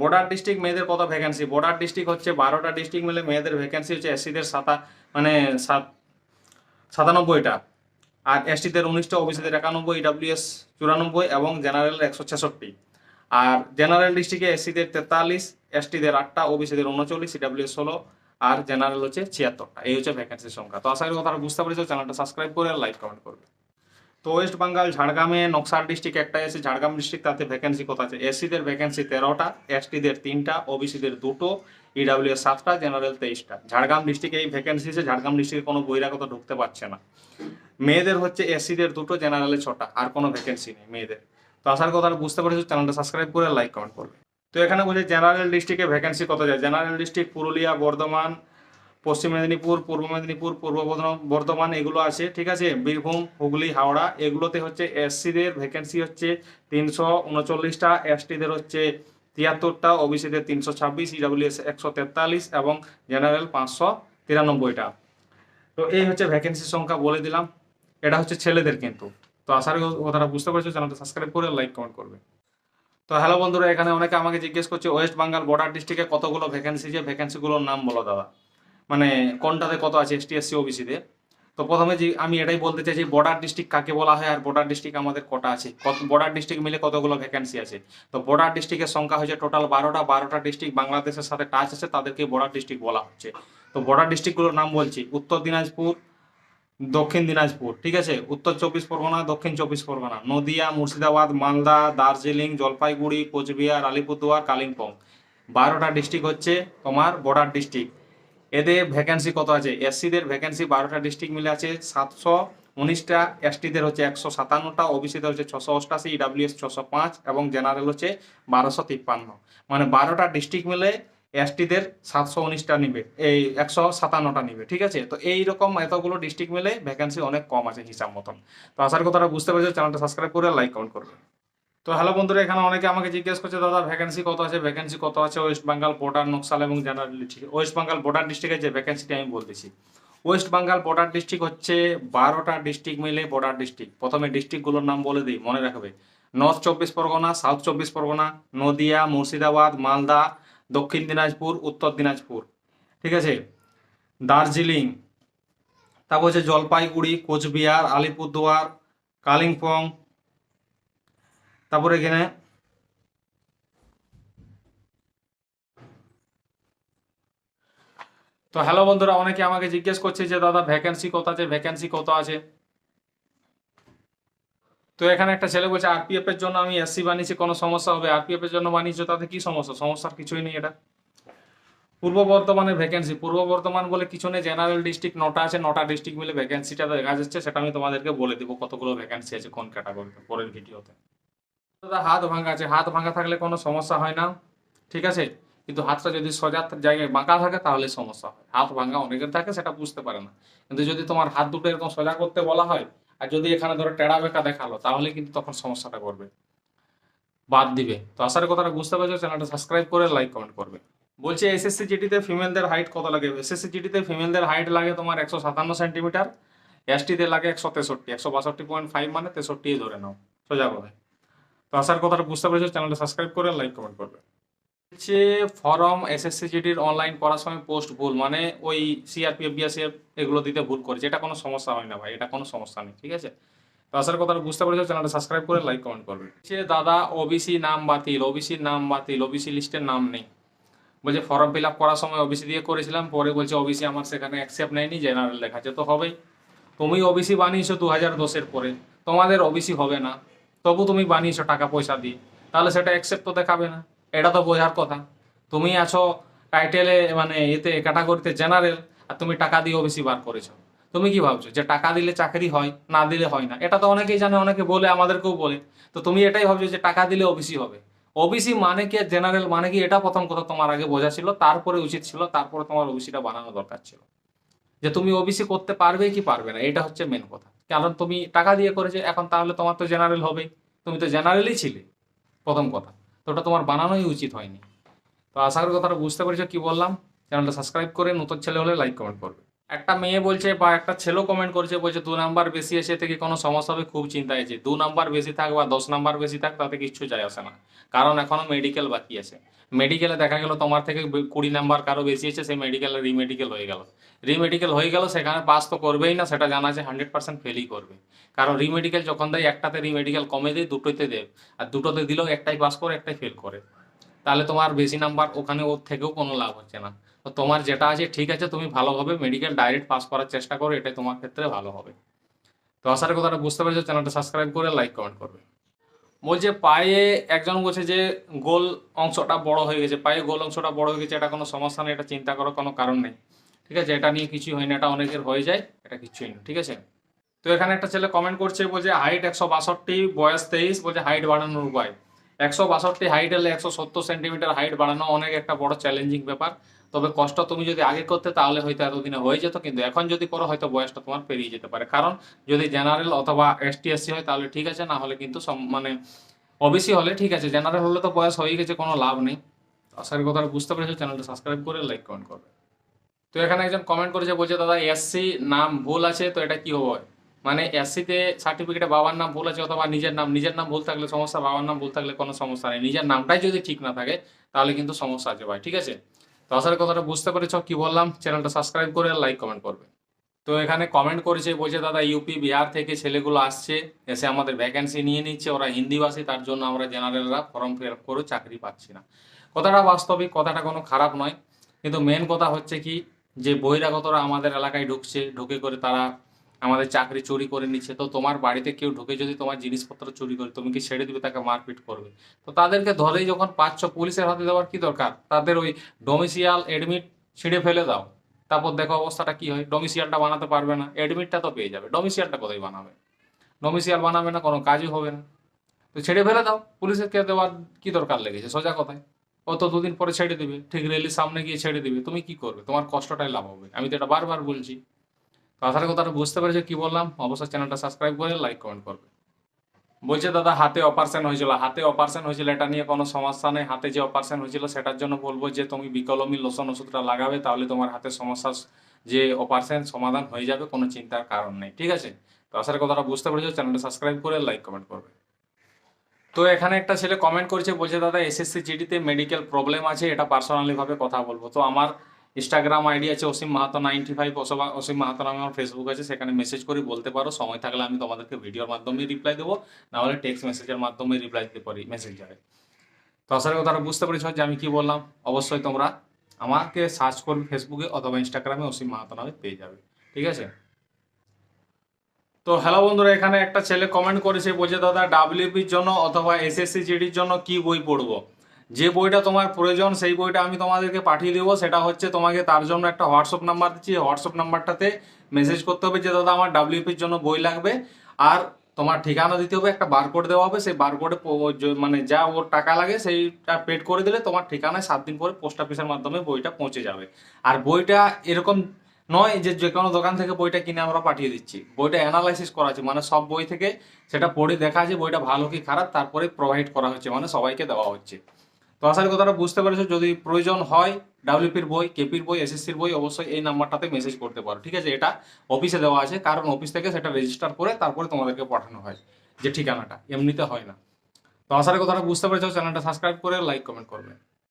Border district মেয়েদের কত vacancy border district হচ্ছে বারোটা ডিস্ট্রিক্ট মিলে মেয়েদের ভ্যাকেন্সি হচ্ছে এসসিদের সাতা মানে সাত সাতানব্বইটা। আর এসটিদের উনিশটা ওবিসিদের একানব্বই ইডাব্লিউএস চুরানব্বই এবং জেনারেল একশো ছেষট্টি। আর জেনারেল ডিস্ট্রিক্টে এসসিদের তেতাল্লিশ এসটিদের আটটা ওবিসিদের উনচল্লিশ ইডাব্লিউএস ষোলো, আর জেনারেল হচ্ছে ছিয়াত্তরটা। এই হচ্ছে ভ্যাকেন্সির সংখ্যা। তো আশা করি কথাটা বুঝতে পেরেছ। চ্যানেলটা সাবস্ক্রাইব করে লাইক কমেন্ট করবে। তো ওয়েস্ট বেঙ্গল ঝাড়গ্রামে নকশাল ডিস্ট্রিক্ট একটা এসে ঝাড়গ্রাম ডিস্ট্রিক্ট তাতে ভ্যাকেন্সি কত আছে? এসসিদের ভ্যাকেন্সি তেরোটা এসটিদের তিনটা ওবিসিদের দুটো ইডাব্লিউ সাতটা জেনারেল তেইশটা। ঝাড়গ্রাম ডিস্ট্রিক্টে এই ভ্যাকেন্সি আছে ঝাড়গ্রাম ডিস্ট্রিক্টে কোনো বহিরাগত ঢুকতে পারছে না। মেয়েদের হচ্ছে এসসিদের দুটো জেনারেলে ছটা, আর কোনো ভ্যাকেন্সি নেই মেয়েদের। তো আসার কথা বুঝতে পেরেছ চ্যানেলটা সাবস্ক্রাইব করে লাইক কমেন্ট করবে। তো এখানে বলছে জেনারেল ডিস্ট্রিক্টে ভ্যাকেন্সি কত যায়? জেনারেল ডিস্ট্রিক্ট পুরুলিয়া, বর্ধমান পশ্চিম মেদিনীপুর, পূর্ব মেদিনীপুর, পূর্ব বর্ধমান- এগুলো আছে, ঠিক আছে? বীরভূম, হুগলি, হাওড়া, এগুলোতে হচ্ছে এসসিদের ভ্যাকেন্সি হচ্ছে তিনশো উনচল্লিশটা, এসটিদের হচ্ছে তিয়াত্তরটা, ওবিসিদের তিনশো ছাব্বিশ ইডাব্লিউএস একশো তেতাল্লিশ এবং জেনারেল পাঁচশো তিরানব্বইটা। তো এই হচ্ছে ভ্যাকেন্সির সংখ্যা বলে দিলাম। এটা হচ্ছে ছেলেদের কিন্তু। তো আশা করি কথাটা বুঝতে পারছ। চ্যানেলটা সাবস্ক্রাইব করে লাইক কমেন্ট করবে। তো হ্যালো বন্ধুরা, এখানে অনেকে আমাকে জিজ্ঞেস করছে ওয়েস্ট বেঙ্গল বর্ডার ডিস্ট্রিক্টে কতগুলো ভ্যাকেন্সি যে ভ্যাকেন্সিগুলোর নাম বলো দাদা। মানে কোনটাতে কত আছে এসটি এসসি ওবিসিতে তো? প্রথমে যে আমি এটাই বলতে চাই যে বর্ডার ডিস্ট্রিক্ট কাকে বলা হয় আর বর্ডার ডিস্ট্রিক্ট আমাদের কটা আছে? কত বর্ডার ডিস্ট্রিক্ট মিলে কতগুলো ভ্যাকেন্সি আছে? তো বর্ডার ডিস্ট্রিক্টের সংখ্যা হচ্ছে টোটাল বারোটা বারোটা ডিস্ট্রিক্ট বাংলাদেশের সাথে টাচ আছে, তাদেরকে বর্ডার ডিস্ট্রিক্ট বলা হচ্ছে। তো বর্ডার ডিস্ট্রিক্টগুলোর নাম বলছি, উত্তর দিনাজপুর, দক্ষিণ দিনাজপুর, ঠিক আছে? উত্তর চব্বিশ পরগনা, দক্ষিণ চব্বিশ পরগনা, নদিয়া, মুর্শিদাবাদ, মালদা, দার্জিলিং, জলপাইগুড়ি, কোচবিহার, আলিপুরদুয়ার, কালিম্পং। বারোটা ডিস্ট্রিক্ট হচ্ছে তোমার বর্ডার ডিস্ট্রিক্ট এদের ভ্যাকেন্সি কত আছে? এসসিদের ভ্যাকেন্সি বারোটা ডিস্ট্রিক্ট মিলে আছে, সাতশো উনিশটা এসটিদের হচ্ছে একশো সাতান্নটা ওবিসিদের হচ্ছে ছশো অষ্টাশি ইডাব্লিউএস ছশো পাঁচ এবং জেনারেল হচ্ছে বারোশো তিপ্পান্ন। মানে বারোটা ডিস্ট্রিক্ট মিলে এসটিদের সাতশো উনিশটা নিবে, এই একশো সাতান্নটা নিবে, ঠিক আছে? তো এই রকম এতগুলো ডিস্ট্রিক্ট মিলে ভ্যাকেন্সি অনেক কম আছে হিসাব মতন। তো আসার কথাটা বুঝতে পেরেছ চ্যানেলটা সাবস্ক্রাইব করে লাইক কমেন্ট করবে। তো হ্যালো বন্ধুরা, এখানে অনেকে আমাকে জিজ্ঞেস করছে, দাদা ভ্যাকেন্সি কত আছে? ভ্যাকেন্সি কত আছে ওয়েস্ট বেঙ্গল বর্ডার নকশাল এবং general district West Bengal border ডিস্ট্রিক্টের যে ভ্যাকেন্সিটা আমি বলতেছি ওয়েস্ট বেঙ্গল বর্ডার ডিস্ট্রিক্ট হচ্ছে বারোটা ডিস্ট্রিক্ট মিলে বর্ডার ডিস্ট্রিক্ট প্রথমে ডিস্ট্রিক্টগুলোর নাম বলে দিই, মনে রাখবে। নর্থ চব্বিশ পরগনা সাউথ চব্বিশ পরগনা, নদিয়া, মুর্শিদাবাদ, মালদা, দক্ষিণ দিনাজপুর, উত্তর দিনাজপুর। ঠিক আছে? দার্জিলিং, তারপর হচ্ছে জলপাইগুড়ি, কোচবিহার, আলিপুরদুয়ার, কালিম্পং তারপরে এখানে তো হ্যালো বন্ধুরা, অনেকে আমাকে জিজ্ঞেস করছে যে, দাদা ভ্যাকেন্সি কত আছে? ভ্যাকেন্সি কত আছে? তো এখানে একটা ছেলে বলছে আরপিএফ এর জন্য আমি এসসি বানিয়েছি, কোনো সমস্যা হবে? আরপিএফ এর জন্য বানিয়েছো, তাতে কি সমস্যা? সমস্যার কিছুই নেই এটা। পূর্ব বর্ধমানের ভ্যাকেন্সি পূর্ব বর্ধমান বলে কিছু নেই জেনারেল ডিস্ট্রিক্ট নটা আছে, নটা ডিস্ট্রিক্ট মিলে ভ্যাকেন্সিটা দেখা যাচ্ছে, সেটা আমি তোমাদেরকে বলে দিব কতগুলো ভ্যাকেন্সি আছে কোন ক্যাটাগরিতে পরের ভিডিওতে দাদা, হাত ভাঙা আছে। হাত ভাঙা থাকলে কোনো সমস্যা হয় না। ঠিক আছে? কিন্তু হাতটা যদি সোজা জায়গায় বাঁকা থাকে, তাহলে সমস্যা হয়। হাত ভাঙা অনেকের থাকে, সেটা বুঝতে পারে না। কিন্তু যদি তোমার হাত দুটো এরকম সোজা করতে বলা হয়, আর যদি এখানে ধরো টেড়া বেঁকা দেখাল, তাহলে কিন্তু তখন সমস্যাটা করবে। বাদ দিবে। তো আসার কথাটা বুঝতে পারছ। চ্যানেলটা সাবস্ক্রাইব করে লাইক, কমেন্ট করবে। বলছে এসএসসি জিটিতে ফিমেলদের হাইট কত লাগে? এসএসসি জিটিতে ফিমেলদের হাইট লাগে তোমার একশো সাতান্ন সেন্টিমিটার এসটিতে লাগে একশো তেষট্টি। একশো বাষট্টি পয়েন্ট ফাইভ মানে তেষট্টি ধরে নাও। সোজা কথা তো আসার কথাটা বুঝতে পেরেছ, চ্যানেলটা সাবস্ক্রাইব করে লাইক কমেন্ট করবে। হচ্ছে ফরম এসএসসি জিডির অনলাইন করার সময় পোস্ট ভুল মানে ওই সিআরপিএফ বিএসএফ এগুলো দিতে ভুল করেছে এটা কোনো সমস্যা হয় না ভাই, এটা কোনো সমস্যা নেই, ঠিক আছে? তো আসার কথাটা বুঝতে পেরেছ, চ্যানেলটা সাবস্ক্রাইব করে লাইক কমেন্ট করবে। হচ্ছে দাদা ওবিসি নাম বাতিল ওবিসির নাম বাতিল ওবিসি লিস্টের নাম নেই। বলছে ফর্ম ফিল আপ করার সময় ওবিসি দিয়ে করেছিলাম, পরে বলছে ওবিসি আমার সেখানে অ্যাকসেপ্ট নেয়নি জেনারেল লেখাচ্ছে তো হবেই। তুমি ওবিসি বানিয়েছো দু হাজার দশের পরে, তোমাদের ওবিসি হবে না। তবু তুমি বানিয়েছো টাকা পয়সা দিয়ে। তাহলে সেটা অ্যাকসেপ্ট তো দেখাবে না। এটা তো বোঝার কথা। তুমি আছো টাইটেলে মানে এতে ক্যাটাগরিতে জেনারেল আর তুমি টাকা দিয়ে ওবিসি বার করেছ। তুমি কি ভাবছ যে টাকা দিলে চাকরি হয়, না দিলে হয় না? এটা তো অনেকেই জানে, অনেকে বলে, আমাদেরকেও বলে। তো তুমি এটাই ভাবছ যে টাকা দিলে ওবিসি হবে। ওবিসি মানে কি জেনারেল মানে কি? এটা প্রথম কথা তোমার আগে বোঝা ছিল, তারপরে উচিত ছিল, তারপরে তোমার ওবিসিটা বানানো দরকার ছিল। যে তুমি ওবিসি করতে পারবে কি পারবে না, এটা হচ্ছে মেন কথা। কারণ তুমি টাকা দিয়ে করেছে, এখন তাহলে তোমার তো জেনারেল হবেই। তুমি তো জেনারেলই ছিলে, প্রথম কথা। তো ওটা তোমার বানানোই উচিত হয়নি। তো আশা করি কথাটা বুঝতে পেরেছ, কি বললাম? চ্যানেলটা সাবস্ক্রাইব করে নতুন ছেলে হলে লাইক কমেন্ট করবে। একটা মেয়ে বলছে বা একটা ছেলেও কমেন্ট করছে, বলছে দু নাম্বার বেশি এসে থেকে কোনো সমস্যা হবে? খুব চিন্তা আছে। দু নাম্বার বেশি থাক বা দশ নাম্বার বেশি থাক, তাতে কিচ্ছু যায় আসে না। কারণ এখনও মেডিকেল বাকি আছে। মেডিকেলে দেখা গেল তোমার থেকে কুড়ি নাম্বার কারও বেশি আছে, সেই মেডিকেলে রিমেডিকেল হয়ে গেল। রিমেডিকেল হয়ে গেল, সেখানে পাস তো করবেই না, সেটা জানা আছে হান্ড্রেড পার্সেন্ট ফেলই করবে। কারণ রিমেডিকেল যখন দেয়, একটাতে রিমেডিকেল কমে দেয়, দুটোতে দেয়। আর দুটোতে দিলেও একটাই পাস করে, একটাই ফেল করে। তাহলে তোমার বেশি নাম্বার ওখানে ওর থেকেও কোনো লাভ হচ্ছে না। তো তোমার যেটা আছে, ঠিক আছে, তুমি ভালোভাবে মেডিকেল ডাইরেক্ট পাস করার চেষ্টা করো, এটাই তোমার ক্ষেত্রে ভালো হবে। তো আশা করি কথাটা বুঝতে পেরেছ চ্যানেলটা সাবস্ক্রাইব করে লাইক কমেন্ট করবে। বলছে পায়ে একজন বলছে যে, গোল অংশটা বড় হয়ে গেছে, পায়ে গোল অংশটা বড় হয়ে গেছে, এটা কোনো সমস্যা নেই, এটা চিন্তা করার কোনো কারণ নেই। ঠিক আছে, এটা নিয়ে কিছুই হয় না, এটা অনেকের হয়ে যায়, এটা কিছুই না, ঠিক আছে? তো এখানে একটা ছেলে কমেন্ট করছে বলছে হাইট একশো বাষট্টি, বয়স তেইশ বলছে হাইট বাড়ানোর উপায়। একশো বাষট্টি হাইট হলে একশো সত্তর সেন্টিমিটার হাইট বাড়ানো অনেক একটা বড় চ্যালেঞ্জিং ব্যাপার। তবে কষ্ট তুমি যদি আগে করতে, তাহলে হয়তো এতদিনে হয়ে যেত, কিন্তু এখন যদি করো, হয়তো বয়সটা তোমার পেরিয়ে যেতে পারে। কারণ যদি জেনারেল অথবা এসটি এসসি হয়, তাহলে ঠিক আছে, না হলে কিন্তু মানে ওবিসি হলে ঠিক আছে জেনারেল হলে তো বয়স হয়ে গেছে, কোনো লাভ নেই। আশা করি কথাটা বুঝতে পেরেছ চ্যানেলটা সাবস্ক্রাইব করে লাইক কমেন্ট করবে। তো এখানে একজন কমেন্ট করেছে, বলছে, দাদা এসসি নাম ভুল আছে, তো এটা কি হবে? মানে এসসিতে সার্টিফিকেটে বাবার নাম ভুল আছে, অথবা নিজের নাম নিজের নাম ভুল থাকলে সমস্যা, বাবার নাম ভুল থাকলে কোনো সমস্যা নেই। নিজের নামটাই যদি ঠিক না থাকে, তাহলে কিন্তু সমস্যা আছে ভাই, ঠিক আছে? তো আসলে কথাটা বুঝতে পেরেছ, কি বললাম? চ্যানেলটা সাবস্ক্রাইব করে লাইক কমেন্ট করবে। তো এখানে কমেন্ট করেছে, বলছে, দাদা ইউপি বিহার থেকে ছেলেগুলো আসছে, এসে আমাদের ভ্যাকেন্সি নিয়ে নিচ্ছে। ওরা হিন্দিভাষী, তার জন্য আমরা জেনারেলরা ফর্ম ফিল আপ করে চাকরি পাচ্ছি না। কথাটা বাস্তবিক, কথাটা কোনো খারাপ নয়। কিন্তু মেন কথা হচ্ছে কি, যে বহিরাগতরা আমাদের এলাকায় ঢুকছে, ঢুকে করে তারা আমাদের চাকরি চুরি করে নিচ্ছে, তো তোমার বাড়িতে কেউ ঢুকে যদি তোমার জিনিসপত্র চুরি করে তুমি কি ছেড়ে দিবে তাকে মারপিট করবে? তো তাদেরকে ধরেই যখন পাচ্ছ পুলিশের হাতে দেওয়ার কি দরকার? তাদের ওই ডোমিসিয়াল এডমিট ছিঁড়ে ফেলে দাও। তারপর দেখো অবস্থাটা কি হয়? ডোমিসিয়ালটা বানাতে পারবে না এডমিটটা তো পেয়ে যাবে। ডোমিসিয়ালটা কোথায় বানাবে? ডোমিসিয়াল বানাবে না, কোনো কাজই হবে না। তো ছেড়ে ফেলে দাও পুলিশের কে দেওয়ার কি দরকার লেগেছে? সোজা কথায়। ও তো দুদিন পরে ছেড়ে দিবে, ঠিক রেলির সামনে গিয়ে ছেড়ে দিবে, তুমি কি করবে? তোমার কষ্টটাই লাভ হবে। আমি তো এটা বারবার বলছি। আসার কথাটা বুঝতে পেরেছ, কি বললাম? অবশ্যই চ্যানেলটা সাবস্ক্রাইব করে লাইক কমেন্ট করবে। বলছে, দাদা, হাতে অপারেশন হয়েছিল। হাতে অপারেশন হয়েছিল, এটা নিয়ে কোনো সমস্যা নেই। হাতে যে অপারেশন হয়েছিল, সেটার জন্য বলব যে, তুমি বিকলমী লোশন ওষুধটা লাগাবে, তাহলে তোমার হাতে সমস্যা যে অপারেশন সমাধান হয়ে যাবে, কোনো চিন্তার কারণ নেই। ঠিক আছে? তো আসার কথাটা বুঝতে পেরেছ। চ্যানেলটা সাবস্ক্রাইব করে লাইক কমেন্ট করবে। তো এখানে একটা ছেলে কমেন্ট করছে, বলছে, দাদা এসএসসি জিডিতে মেডিকেল প্রবলেম আছে, এটা পার্সোনালিভাবে কথা বলব। তো আমার ইনস্টাগ্রাম আইডি আছে অসীম মাহাতো নাইনটি ফাইভ অথবা অসীম মাহাতো নামে আমার ফেসবুক আছে, সেখানে মেসেজ করে, বলতে পারো। সময় থাকলে আমি তোমাদেরকে ভিডিওর মাধ্যমে রিপ্লাই দেবো। না হলে টেক্সট মেসেজের মাধ্যমে রিপ্লাই দিতে পারি মেসেঞ্জারে তো আশা কথাটা বুঝতে পেরেছ যে আমি কি বললাম। অবশ্যই তোমরা আমাকে সার্চ করবে ফেসবুকে অথবা ইনস্টাগ্রামে অসীম মাহাতো নামে পেয়ে যাবে। ঠিক আছে? তো হ্যালো বন্ধুরা, এখানে একটা ছেলে কমেন্ট করেছে, বলছে, দাদা ডাব্লিউপির জন্য অথবা এসএসসি জিডির জন্য কি বই পড়ব? যে বইটা তোমার প্রয়োজন, সেই বইটা আমি তোমাদেরকে পাঠিয়ে দেবো। সেটা হচ্ছে তোমাকে তার জন্য একটা হোয়াটসঅ্যাপ নাম্বার দিচ্ছি। হোয়াটসঅ্যাপ নাম্বারটাতে মেসেজ করতে হবে যে, দাদা, আমার ডাব্লিউপির জন্য বই লাগবে। আর তোমার ঠিকানা দিতে হবে, একটা বারকোড দেওয়া হবে। সেই বারকোডে মানে যা ওর টাকা লাগে, সেইটা পেড করে দিলে তোমার ঠিকানায় সাত দিন পরে পোস্ট অফিসের মাধ্যমে বইটা পৌঁছে যাবে। আর বইটা এরকম নয় যে যে কোনো দোকান থেকে বইটা কিনে আমরা পাঠিয়ে দিচ্ছি। বইটা অ্যানালাইসিস করা আছে। মানে সব বই থেকে সেটা পড়ে দেখা আছে, বইটা ভালো কি খারাপ, তারপরে প্রোভাইড করা হচ্ছে। মানে সবাইকে দেওয়া হচ্ছে। তো আশা করি কথাটা বুঝতে পেরেছ। যদি প্রয়োজন হয় ডাব্লিউপির বই কেপির বই এসএসসির বই, অবশ্যই এই নাম্বারটাতে মেসেজ করতে পারো। ঠিক আছে? এটা অফিসে দেওয়া আছে। কারণ অফিস থেকে সেটা রেজিস্টার করে তারপরে তোমাদেরকে পাঠানো হয় যে ঠিকানাটা। এমনিতে হয় না। তো আশা করি কথাটা বুঝতে পেরেছ। চ্যানেলটা সাবস্ক্রাইব করে লাইক কমেন্ট করবে।